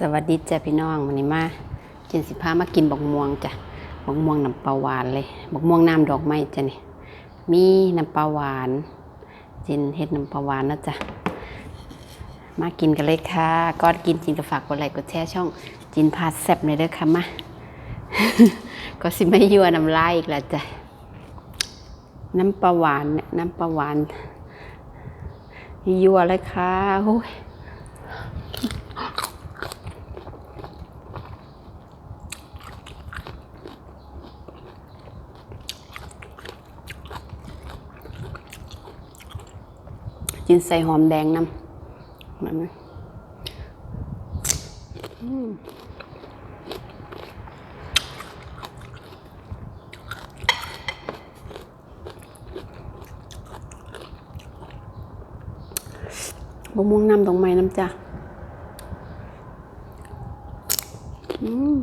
สวัสดีจ้ะพี่น้องวันนี้มาเจนสิพามากินบักม่วงจ้ะบักม่วงน้ำปลาหวานเลยบักม่วงน้ำดอกไม้จ้ะนี่มีน้ำปลาหวานเจนเฮ็ดน้ำปลาหวานนะจ้ะมากินกันเลยค่ะก่อนกินจินก็ฝากกดไลค์กดแชร์ช่องจินพาแซ่บเลยเด้อค่ะมาก็สิไม่ยั่วน้ำลายอีกแล้วจ้ะน้ำปลาหวานเนี่ยน้ำปลาหวานยั่วเลยค่ะโอ้ย กินใส่หอมแดงน้ำมันนะอืมบะม่วงน้ำดอกไม้น้ำจ้ะอืม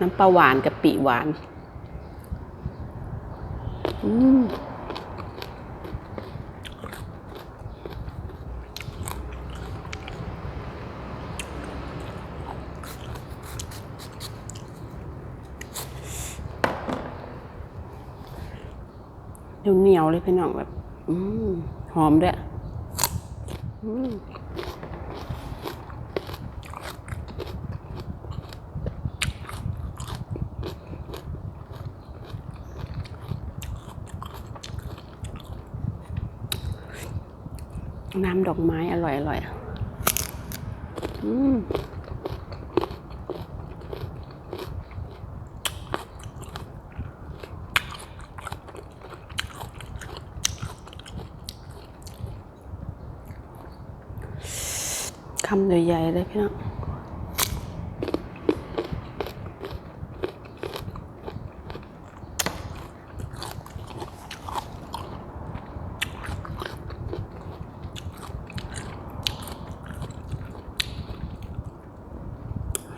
น้ำปลาหวานกับปีหวาน อืมเหนียวๆเลยพี่น้องแบบ อืมหอมด้วย อืม น้ำดอกไม้อร่อยอร่อยอืมคำใหญ่ๆเลยพี่น้อง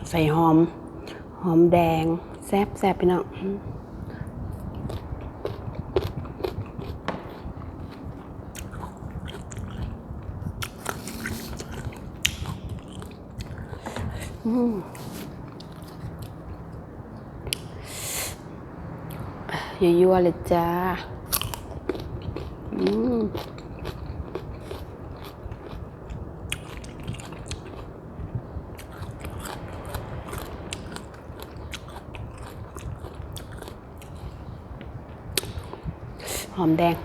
ใส่หอม หอมแดง แซ่บแซ่บพี่น้องอืมอืมยั่วๆเลยจ้า อืม หอมแดง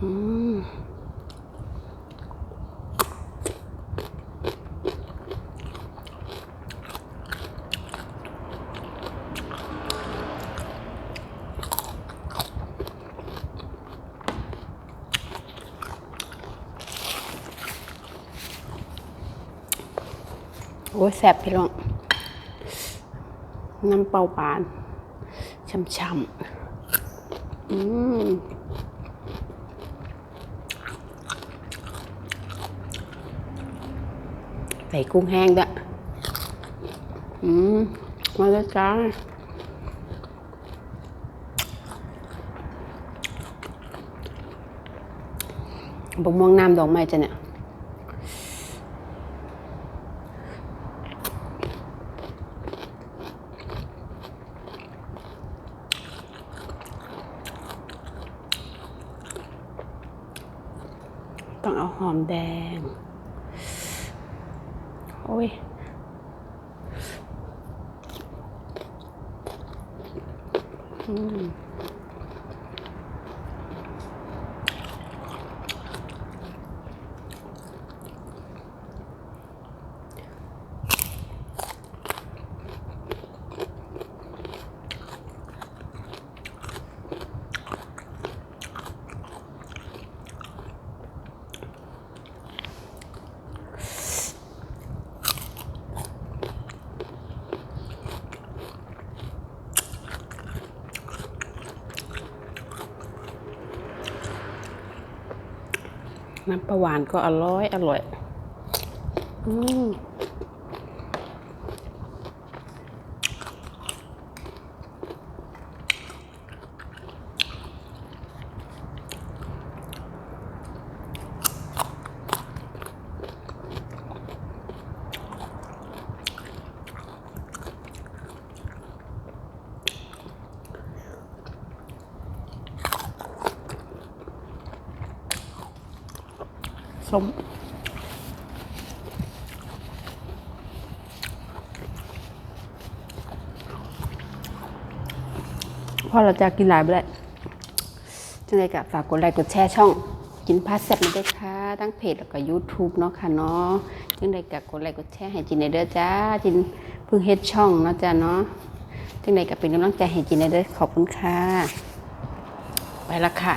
อืม โอ้ยแซ่บพี่น้องน้ำเปล่าปานช่ำๆอืมใส่กุ้งแห้งด้วยอืม มาแล้วจ้าบกม่วงน้ำดอกไม้จ้ะเนี่ย เอาหอมแดง โอ้ยอืม น้ำปลาหวานก็อร่อย อร่อย อืม ส้มพอเราจะกินหลายไปแล้วจังไดกะฝากกดไลค์กดแชร์ช่อง กินพาสแซ่บมาด้วยค่ะทั้งเพจแล้วก็ YouTube เนาะค่ะเนาะจังไดกะกดไลค์กดแชร์ให้จินได้เด้อจ้าจินเพิ่งเฮ็ดช่องเนาะจ้าเนาะจังไดกะเป็นกำลังใจให้จินได้เด้อขอบคุณค่ะ ไปละค่ะ